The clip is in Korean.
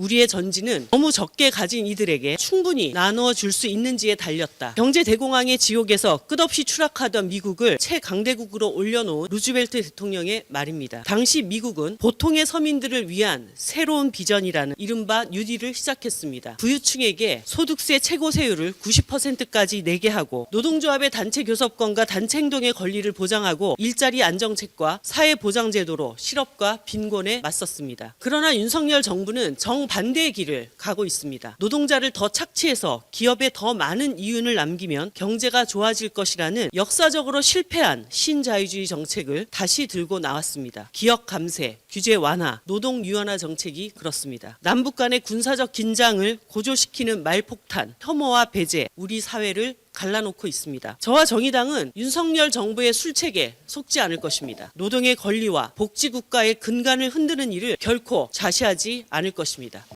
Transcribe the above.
우리의 전지는 너무 적게 가진 이들에게 충분히 나누어 줄 수 있는지에 달렸다. 경제 대공황의 지옥에서 끝없이 추락하던 미국을 최강대국으로 올려놓은 루즈벨트 대통령의 말입니다. 당시 미국은 보통의 서민들을 위한 새로운 비전이라는 이른바 뉴딜을 시작했습니다. 부유층에게 소득세 최고 세율을 90%까지 내게 하고 노동조합의 단체 교섭권과 단체 행동의 권리를 보장하고 일자리 안정책과 사회 보장 제도로 실업과 빈곤에 맞섰습니다. 그러나 윤석열 정부는 정 반대의 길을 가고 있습니다. 노동자를 더 착취해서 기업에 더 많은 이윤을 남기면 경제가 좋아질 것이라는 역사적으로 실패한 신자유주의 정책을 다시 들고 나왔습니다. 기업 감세, 규제 완화, 노동 유연화 정책이 그렇습니다. 남북 간의 군사적 긴장을 고조시키는 말폭탄, 혐오와 배제, 우리 사회를 갈라놓고 있습니다. 저와 정의당은 윤석열 정부의 술책에 속지 않을 것입니다. 노동의 권리와 복지 국가의 근간을 흔드는 일을 결코 자시하지 않을 것입니다.